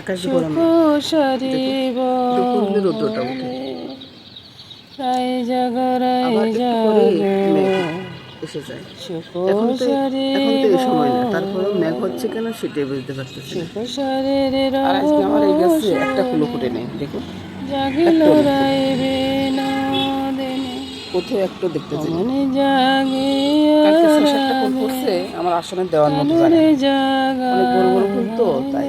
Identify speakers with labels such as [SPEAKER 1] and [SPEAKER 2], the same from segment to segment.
[SPEAKER 1] আকাশ এসে যায়। এখন তো এখন তো এই সময় না। তারপরেও মেঘ হচ্ছে কেন সেটাই বুঝতে পারতেছি না।
[SPEAKER 2] শরীরের
[SPEAKER 1] আর আজকে আমার এই গাছে একটা ফুলো ফুটে নেই দেখো
[SPEAKER 2] জাগিল রাই বিনোদিনী
[SPEAKER 1] কোথাও একটু দেখতেছি না।
[SPEAKER 2] মনে জাগিয়া
[SPEAKER 1] কালকে শেষ একটা ফুল ফুটছে আমার আসনে দেওয়ার মতো জায়গা নেই।
[SPEAKER 2] জাগা
[SPEAKER 1] অনেক বড় বড় ফুল তো তাই।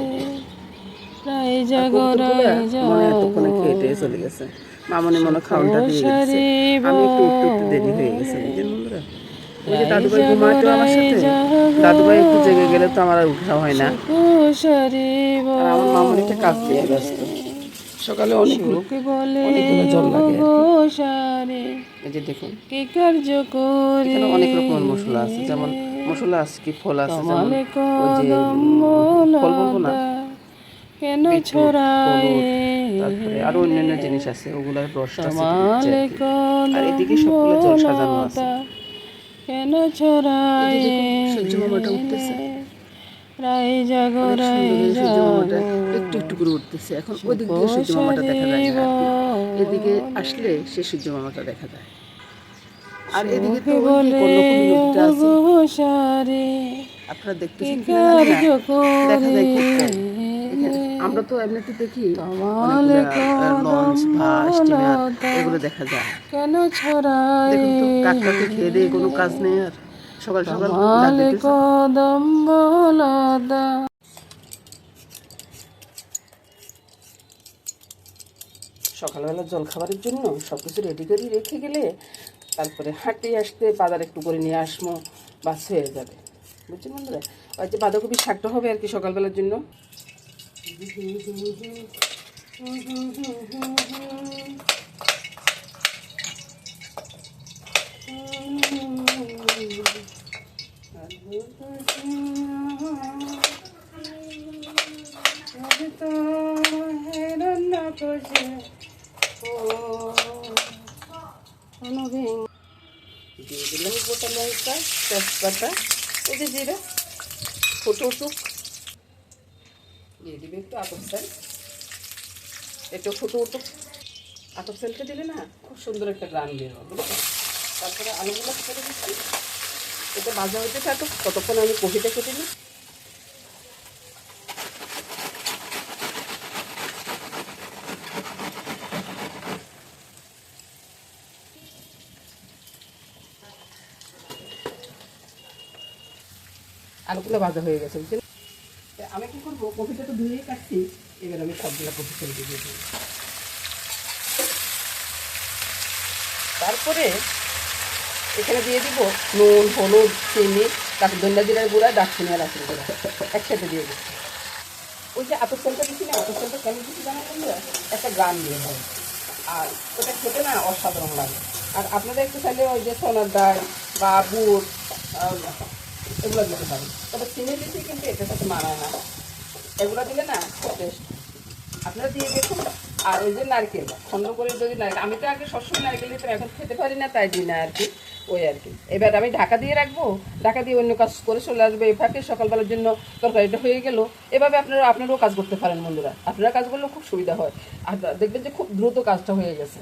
[SPEAKER 1] এতক্ষণে খেয়ে চলে গেছে। মামনি মনে খাওয়াটা দিয়ে গেছে আমি একটু উঠতে উঠতে দেরি হয়ে গেছে বুঝলেন বন্ধুরা। ওই যে দাদুভাই ঘুমাতো আমার সাথে। দাদুভাই একটু জেগে গেলে তো আমার আর উঠা হয় না। আর আমার মামনিটা কাজ দিয়ে ব্যস্ত। সকালে অনেকগুলো অনেকগুলো জল লাগে। এই যে দেখুন। এখানে অনেক রকমের মশলা আছে। যেমন মশলা আছে কি ফল আছে যেমন ওই যে ফল বলব না।
[SPEAKER 2] কেন ছড়ায়?
[SPEAKER 1] তারপরে আরও অন্যান্য জিনিস আছে ওগুলার আছে আর এদিকে সবগুলো জল সাজানো আছে।
[SPEAKER 2] কেন ছড়ায়?
[SPEAKER 1] সূর্য মামাটা উঠতেছে।
[SPEAKER 2] রাই জাগরাই
[SPEAKER 1] সুন্দর সূর্য একটু একটু করে উঠতেছে। এখন ওদিক দিয়ে সূর্য মামাটা দেখা যায় না এদিকে আসলে সে সূর্য মামাটা দেখা যায়। আর এদিকে তো নদীটা আছে। আপনারা দেখতেছেন। দেখা যায় এখানে আমরা তো এমনিতে দেখি লঞ্চ বা স্টিমার এগুলো দেখা যায়।
[SPEAKER 2] কেন ছড়ায়?
[SPEAKER 1] দেখুন তো কাকটাকে খেয়ে দিয়ে কোনো কাজ নেই আর। সকাল সকাল সকালবেলা জল খাবারের জন্য সব কিছু রেডি করে রেখে গেলে তারপরে হাঁটতে আসতে বাজার একটু করে নিয়ে আসব বাস হয়ে যাবে। বুঝছেন বন্ধুরা? ওই যে বাঁধাকপি শাকটা হবে আর কি সকালবেলার জন্য। দিয়ে দিলাম গোটা লঙ্কা তেজপাতা এই যে জিরা ফুটো উঠুক দিবে একটু, আতপ চাল একটু ফুটো আতপ চালটা দিলে না খুব সুন্দর একটা গ্রান তারপরে আলুগুলো দিচ্ছি এটা ভাজা থাকুক, ততক্ষণ আমি কফিটা কেটে নিই। আলুগুলো ভাজা হয়ে গেছে বুঝছেন তা আমি কি করব? কফিটা তো ধুয়েই কাটছি। এবার আমি সবগুলো কপি ছেড়ে দিয়ে দিই তারপরে এখানে দিয়ে দিব নুন, হলুদ, চিনি তারপর ধনিয়া জিরার গুঁড়া, দারচিনি আর রাসুন গুঁড়া। একসাথে দিয়ে দিচ্ছি ওই যে আতর চালটা দিচ্ছি না, আতর কেন দিচ্ছি জানা বন্ধুরা? একটা গান দিয়ে হবে আর ওটা খেতে না অসাধারণ লাগে। আর আপনারা একটু চাইলে ওই যে সোনার ডাল বা বুট এগুলো দিতে পারেন তবে চিনি দিচ্ছি কিন্তু এটার সাথে মানায় না। এগুলো দিলে না টেস্ট আপনারা দিয়ে দেখুন। আর ওই যে নারকেল খন্ড করে যদি নারকেল, আমি তো আগে সবসময় নারকেল দিতাম, এখন খেতে পারি না, তাই দিই না আর কি, ওই আর কি। এবার আমি ঢাকা দিয়ে রাখব। ঢাকা দিয়ে অন্য কাজ করে চলে আসবে, এই ফাঁকে সকালবেলার জন্য তরকারিটা হয়ে গেল। এভাবে আপনারা, আপনারাও কাজ করতে পারেন বন্ধুরা। আপনারা কাজ করলেও খুব সুবিধা হয়। আর দেখবেন যে খুব দ্রুত কাজটা হয়ে গেছে।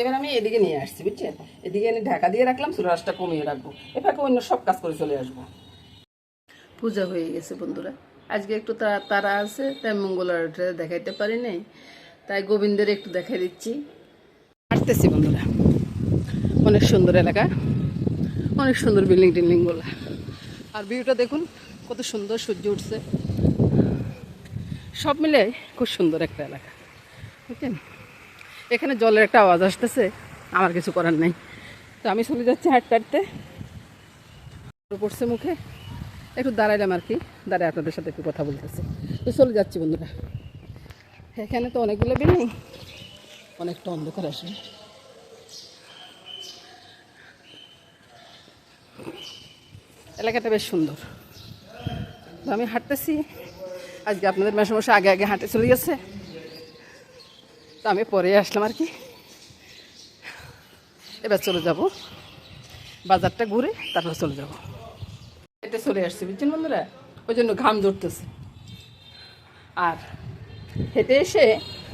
[SPEAKER 1] এবার আমি এদিকে নিয়ে আসছি বুঝছেন এদিকে এনে ঢাকা দিয়ে রাখলাম চুলাশটা কমিয়ে রাখব। এ ফাঁকে অন্য সব কাজ করে চলে আসব। পূজা হয়ে গেছে বন্ধুরা। আজকে একটু তারা আছে তাই মঙ্গল মঙ্গলারটা দেখাইতে পারি নাই। তাই গোবিন্দের একটু দেখাই দিচ্ছি। আসতেছি বন্ধুরা। অনেক সুন্দর এলাকা অনেক সুন্দর বিল্ডিং টিল্ডিংগুলো আর ভিউটা দেখুন কত সুন্দর সূর্য উঠছে। সব মিলে খুব সুন্দর একটা এলাকা। বুঝছেন? এখানে জলের একটা আওয়াজ আসতেছে, আমার কিছু করার নেই। তো আমি চলে যাচ্ছি হাঁটতে হাঁটতে পড়ছে মুখে। একটু দাঁড়াইলাম আর কি, দাঁড়ায় আপনাদের সাথে একটু কথা বলতেছি। তো চলে যাচ্ছি বন্ধুরা। এখানে তো অনেকগুলো বিল্ডিং, অনেকটা অন্ধকার আসবে এলাকাটা বেশ সুন্দর। তো আমি হাঁটতেছি। আজকে আপনাদের মেশামশা আগে আগে হাঁটে চলে গেছে। তো আমি পরে আসলাম আর কি। এবার চলে যাব। বাজারটা ঘুরে তারপর চলে যাব। এটা চলে আসছে, বুঝছেন বন্ধুরা? ওই জন্য ঘাম ধরতেছে। আর হেঁটে এসে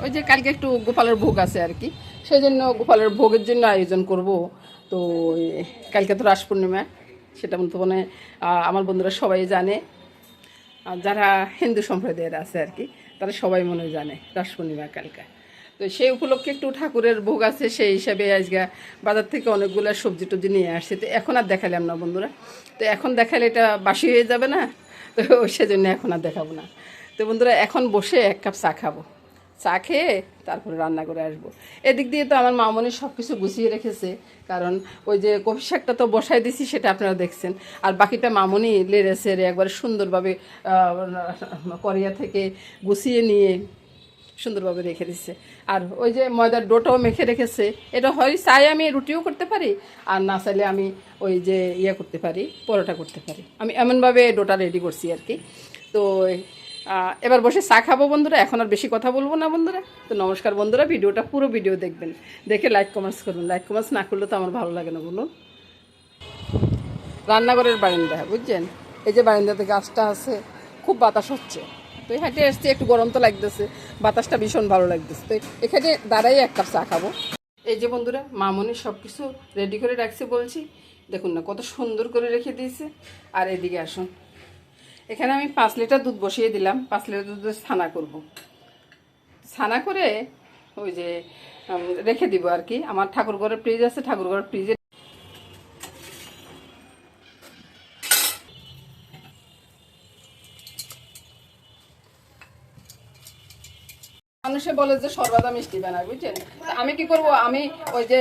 [SPEAKER 1] ওই যে কালকে একটু গোপালের ভোগ আছে আর কি, সেই জন্য গোপালের ভোগের জন্য আয়োজন করব। তো কালকে তো রাস পূর্ণিমা, সেটা বলতে মানে আমার বন্ধুরা সবাই জানে। যারা হিন্দু সম্প্রদায়ের আছে আর কি, তারা সবাই মনে জানে রাস পূর্ণিমা কালকা। তো সেই উপলক্ষে একটু ঠাকুরের ভোগ আছে, সেই হিসাবে আজকে বাজার থেকে অনেকগুলো সবজি টবজি নিয়ে আসছে। তো এখন আর দেখালাম না বন্ধুরা। তো এখন দেখালে এটা বাসি হয়ে যাবে না? তো সেজন্য এখন আর দেখাবো না। তো বন্ধুরা, এখন বসে এক কাপ চা খাব। চা খেয়ে তারপরে রান্না করে আসব। এদিক দিয়ে তো আমার মামনি সব কিছু গুছিয়ে রেখেছে। কারণ ওই যে কফি শাকটা তো বসাই দিছি, সেটা আপনারা দেখছেন। আর বাকিটা মামনি লেড়ে সেরে একবার সুন্দরভাবে করিয়া থেকে গুছিয়ে নিয়ে সুন্দরভাবে রেখে দিচ্ছে আর ওই যে ময়দার ডোটাও মেখে রেখেছে। এটা হয় চাই আমি রুটিও করতে পারি, আর না চাইলে আমি ওই যে ইয়ে করতে পারি, পরোটা করতে পারি। আমি এমনভাবে ডোটা রেডি করছি আর কি। তো এবার বসে চা খাব বন্ধুরা, এখন আর বেশি কথা বলব না বন্ধুরা। তো নমস্কার বন্ধুরা, ভিডিওটা পুরো ভিডিও দেখবেন। দেখে লাইক কমেন্টস করবেন। লাইক কমেন্টস না করলে তো আমার ভালো লাগে না বলুন। রান্নাঘরের বারান্দা, বুঝছেন? এই যে বারান্দাতে গাছটা আছে, খুব বাতাস হচ্ছে। তো হাঁটে এসছি, একটু গরম তো লাগতেছে, বাতাসটা ভীষণ ভালো লাগতেছে। তো এখানে দাঁড়াই এক কাপ চা খাব। এই যে বন্ধুরা, মামনি সব কিছু রেডি করে রাখছে বলছি। দেখুন না, কত সুন্দর করে রেখে দিয়েছে। আর এদিকে আসুন। এখানে আমি পাঁচ লিটার দুধ বসিয়ে দিলাম। পাঁচ লিটার দুধ ছানা করব। ছানা করে ওই যে রেখে দিব আর কি। আমার ঠাকুর ঘরের ফ্রিজ আছে ঠাকুর ঘরের ফ্রিজে বলে যে সর্বাদা মিষ্টি বানায় বুঝছেন? আমি কি করব? আমি ওই যে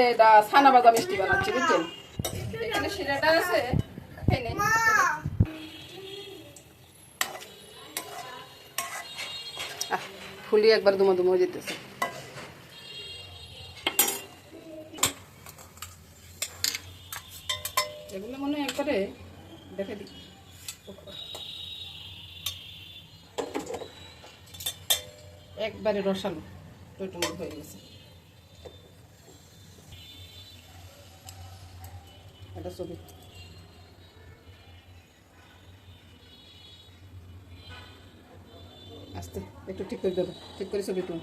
[SPEAKER 1] ছানা বাদা মিষ্টি বানাচ্ছি, বুঝছেন? এখানে শিরাটা আছে ফুলি একবার দুমো দুমো যেতেছে। এগুলো মনে হয় একবারে দেখে দিই। একবারে রসালো টইটুম্বর হয়ে গেছে। এটা ছবি। আস্তে, একটু ঠিক করে দেবো। ঠিক করে ছবি তুল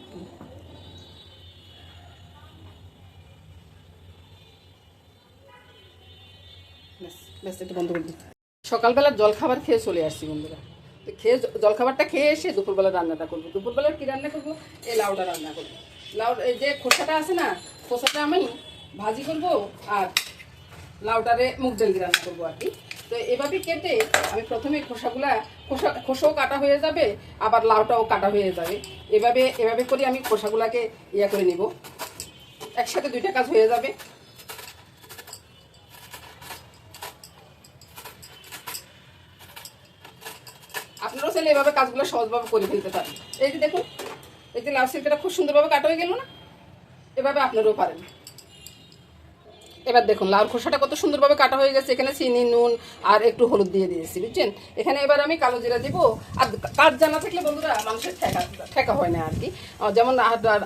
[SPEAKER 1] ব্যাস ব্যাস, একটু বন্ধ করে দিই। সকালবেলা জলখাবার খেয়ে চলে আসছি বন্ধুরা। খেয়ে জলখাবারটা খেয়ে এসে দুপুরবেলা রান্নাটা করব। দুপুরবেলার কি রান্না করব? এই লাউটা রান্না করব। লাউ এই যে খোসাটা আছে না, খোসাটা আমি ভাজি করব আর লাউটারে মুগ ডাল দিয়ে রান্না করব আর কি। তো এভাবে কেটে আমি প্রথমে খোসাগুলা, খোসা, খোসাও কাটা হয়ে যাবে, আবার লাউটাও কাটা হয়ে যাবে। এভাবে এভাবে করে আমি খোসাগুলাকে ইয়ে করে নিব। একসাথে দুইটা কাজ হয়ে যাবে আপনারাও চাইলে এভাবে কাজগুলো সহজভাবে করে ফেলতে পারেন এই যে দেখুন, এই যে লাউ সিল্কটা খুব সুন্দরভাবে কাটা হয়ে গেল না? এভাবে আপনারাও পারেন। এবার দেখুন লাউ খোসাটা কত সুন্দরভাবে কাটা হয়ে গেছে। এখানে চিনি, নুন আর একটু হলুদ দিয়ে দিয়েছি, বুঝছেন? এখানে এবার আমি কালো জিরা দিব। আর কাজ জানা থাকলে বন্ধুরা মানুষের ঠেকা ঠেকা হয় না আর কি। যেমন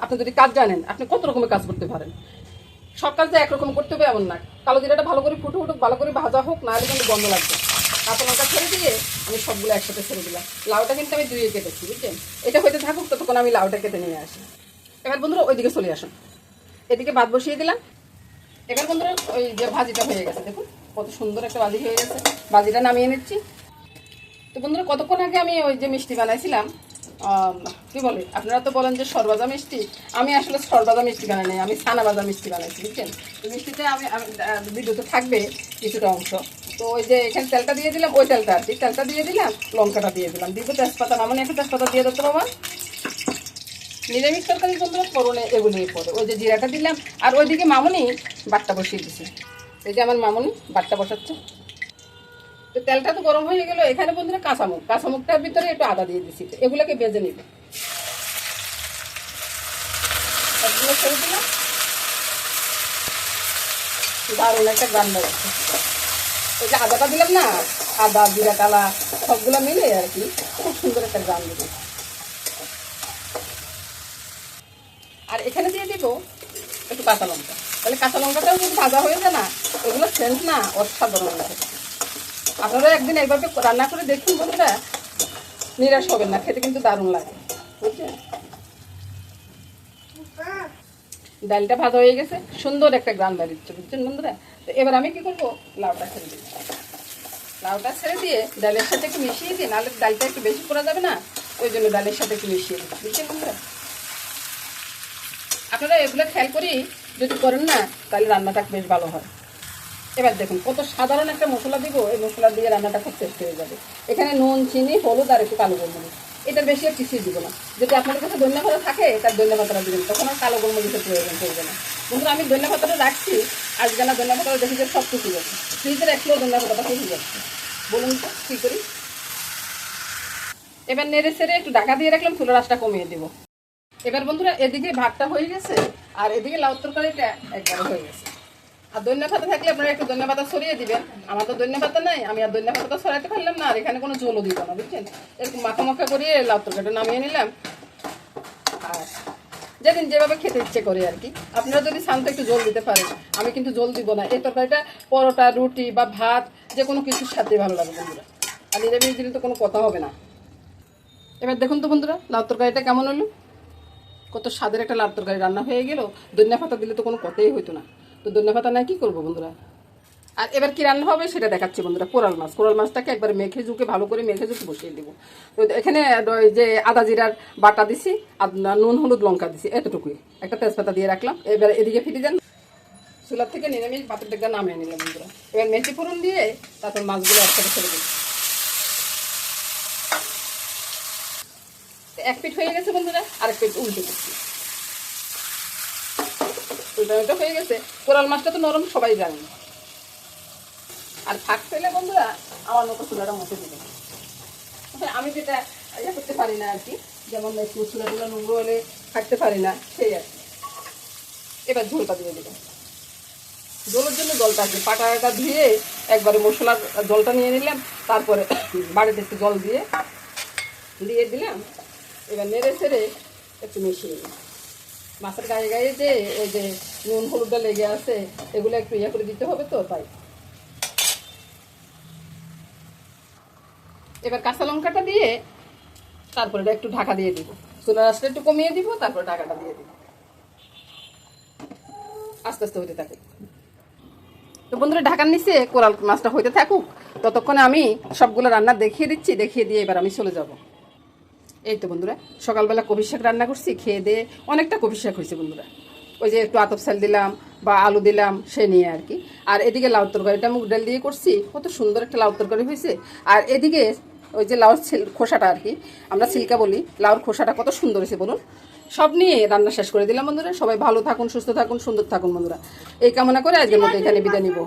[SPEAKER 1] আপনি যদি কাজ জানেন, আপনি কত রকমের কাজ করতে পারেন। সব কাজ যে একরকম করতে হবে, এমন না। কালো জিরাটা ভালো করে ফুটে উঠুক, ভালো করে ভাজা হোক না নাহলে কিন্তু গন্ধ লাগবে কাঁচা লঙ্কা ছেড়ে দিয়ে আমি সবগুলো একসাথে ছেড়ে দিলাম। লাউটা কিন্তু আমি দুইয়ে কেটেছি বুঝলেন এটা হইতে থাকুক, ততক্ষণ আমি লাউটা কেটে নিয়ে আসি। এবার বন্ধুরা, ওইদিকে চলে আসুন। এদিকে ভাত বসিয়ে দিলাম। এবার বন্ধুরা, ওই যে ভাজিটা হয়ে গেছে, দেখুন, কত সুন্দর একটা ভাজি হয়ে গেছে। ভাজিটা নামিয়ে নিচ্ছি। তো বন্ধুরা, কতক্ষণ আগে আমি ওই যে মিষ্টি বানাইছিলাম কি বলে? আপনারা তো বলেন যে সরবাজা মিষ্টি। আমি আসলে সরবাজা মিষ্টি বানাই নাই, আমি ছানা বাজা মিষ্টি বানাইছি, বুঝছেন? তো মিষ্টিতে আমি ভিডিওতে থাকবে কিছুটা অংশ। তো ওই যে এখানে তেলটা দিয়ে দিলাম, ওই তেলটা আর কি। তেলটা দিয়ে দিলাম, লঙ্কাটা দিয়ে দিলাম। দিব তেজপাতা, মামনি, একটা তেজপাতা দিয়ে দিতে বাবা নিরামিষ তরকারি বন্ধুরা করণে এগুলোই পড়ে ওই যে জিরাটা দিলাম, আর ওইদিকে মামনি বাটটা বসিয়ে দিছে। এই যে আমার মামনি বাটটা বসাচ্ছে। তো তেলটা তো গরম হয়ে গেল, এখানে বন্ধুরা কাঁচামুখ। কাঁচামুখটার ভিতরে একটু আদা দিয়ে দিচ্ছি এগুলোকে বেজে নিব। দিলাম। দারুণ একটা গান বেরোচ্ছে যে আদাটা দিলাম না, আদা, জিরা, কালা, সবগুলো মিলে আর কি, খুব সুন্দর একটা গান দেবে আর এখানে দিয়ে দিব একটু কাঁচা লঙ্কা। তাহলে কাঁচা লঙ্কাটাও যদি ভাজা হয়ে যায় না, এগুলো সেন্ট না, অসাধারণ লাগে। আপনারা একদিন এইভাবে রান্না করে দেখুন বন্ধুরা। নিরাশ হবেন না, খেতে কিন্তু দারুণ লাগে, বুঝছেন? ডালটা ভাজা হয়ে গেছে, সুন্দর একটা গ্রান বেরিয়েছে বুঝছেন বন্ধুরা? তো এবার আমি কি করব? লাউটা ছেড়ে দিচ্ছি। লাউটা ছেড়ে দিয়ে ডালের সাথে একটু মিশিয়ে দিই নাহলে ডালটা একটু বেশি করা যাবে না, ওই জন্য ডালের সাথে একটু মিশিয়ে দিই বুঝছেন বন্ধুরা? আপনারা এগুলো খেয়াল করি যদি করেন না, তাহলে রান্নাটা বেশ ভালো হয়। এবার দেখুন, কত সাধারণ একটা মশলা দিব, এই মশলা দিয়ে রান্নাটা খুব টেস্ট হয়ে যাবে। এখানে নুন, চিনি, হলুদ আর একটু কালো গোলমরিচ। এটা বেশি আর কিছুই দিব না। যদি আপনাদের কাছে ধন্য থাকে তার ধন্য পাতাটা দিবেন, তখন আর কালো গোলমরিচের প্রয়োজন পড়বে না। বন্ধুরা, আমি ধন্য পাতাটা রাখছি। আজকে না ধন্য পাতাটা দেখি যে সব কিছু যাচ্ছে ফ্রিজে রাখলেও ধন্য পাতাটা কিছু যাচ্ছে। বলুন তো, কী করি? এবার নেড়ে সেড়ে একটু ঢাকা দিয়ে রাখলাম চুলের আঁচটা কমিয়ে দিব। এবার বন্ধুরা, এদিকে ভাতটা হয়ে গেছে, আর এদিকে লাউ তরকারিটা একবারে হয়ে গেছে। আর ধনিয়া পাতা থাকলে আপনারা একটু ধনিয়া পাতা ছড়িয়ে দিবেন। আমার তো ধনিয়া নাই, আমি আর ধনিয়া পাতা ছড়াইতে পারলাম না, আর এখানে কোনো জলও দিব না, বুঝছেন? এরকম মাখা মাখা করিয়ে লাউ তরকারিটা নামিয়ে নিলাম। আর যেদিন যেভাবে খেতে ইচ্ছে করে আর কি। আপনারা যদি শান্ত একটু জল দিতে পারেন। আমি কিন্তু জল দিব না। এই তরকারিটা পরোটা, রুটি বা ভাত, যে কোনো কিছুর সাথে ভালো লাগে বন্ধুরা। আর নিরামিষ দিলে তো কোনো কথা হবে না। এবার দেখুন তো বন্ধুরা, লাউ তরকারিটা কেমন হলো? কত স্বাদের একটা লাউ তরকারি রান্না হয়ে গেল। ধনিয়া পাতা দিলে তো কোনো কথাই হইতো না। তো ধনিয়া পাতা নাই, কী করব বন্ধুরা? আর এবার কি রান্না হবে সেটা দেখাচ্ছি বন্ধুরা, কোরাল মাছ। কোরাল মাছটাকে একবার মেখে ঝুঁকে, ভালো করে মেখে ঝুঁকে বসিয়ে দেবো। তো এখানে যে আদা জিরার বাটা দিছি, আর নুন, হলুদ, লঙ্কা দিছি, এতটুকুই। একটা তেজপাতা দিয়ে রাখলাম। এবার এদিকে ফিরে যান। চুলার থেকে নিরামিষ পাতের ডেকটা নামিয়ে নিলাম বন্ধুরা। এবার মেথি ফোড়ন দিয়ে তারপর মাছগুলো একসাথে ছেড়ে তো এক পিঠ হয়ে গেছে বন্ধুরা, আরেক পিঠ উল্টে করছি উল্টা উল্টা হয়ে গেছে। কোরাল মাছটা তো নরম, সবাই জানে। আর ফাঁক পেলে বন্ধুরা, আমার মতো চুলাটা মতো দিবে। আমি যেটা ইয়ে করতে পারি না আর কি, যেমন একটু চুলা নোংরো হলে থাকতে পারি না, সেই আর কি। এবার ঝোলটা দিয়ে দেবেন জলের জন্য জলটা আছে। পাটাটা ধুয়ে একবারে মশলার জলটা নিয়ে নিলাম, তারপরে বাড়িতে একটু জল দিয়ে দিয়ে দিলাম। এবার নেড়ে ছেড়ে একটু মিশিয়ে দিলাম মাছের গায়ে গায়ে যে এই যে নুন হলুদটা লেগে আছে, এগুলো একটু ইয়ে করে দিতে হবে তো, তাই। এবার কাঁচা লঙ্কাটা দিয়ে তারপরে একটু ঢাকা দিয়ে দিব। চুলার আঁচটা একটু কমিয়ে দিব, তারপরে ঢাকাটা দিয়ে দিব। আস্তে আস্তে হতে থাকে তো বন্ধুরা, ঢাকার নিচে কোরাল মাছটা হইতে থাকুক, ততক্ষণে আমি সবগুলো রান্না দেখিয়ে দিচ্ছি, দেখিয়ে দিয়ে এবার আমি চলে যাব। এই তো বন্ধুরা, সকালবেলা কবি শাক রান্না করছি, খেয়ে দিয়ে অনেকটা কবি শাক হয়েছে বন্ধুরা। ওই যে একটু আতপ চাল দিলাম বা আলু দিলাম, সে নিয়ে আর কি। আর এদিকে লাউ তরকারিটা মুগ ডাল দিয়ে করছি, কত সুন্দর একটা লাউ তরকারি হয়েছে। আর এদিকে ওই যে লাউর খোসাটা আর কি, আমরা সিল্কা বলি, লাউর খোসাটা কত সুন্দর হয়েছে বলুন। সব নিয়ে রান্না শেষ করে দিলাম বন্ধুরা, সবাই ভালো থাকুন, সুস্থ থাকুন, সুন্দর থাকুন বন্ধুরা। এই কামনা করে আজকের মতো এখানে বিদায় নিব।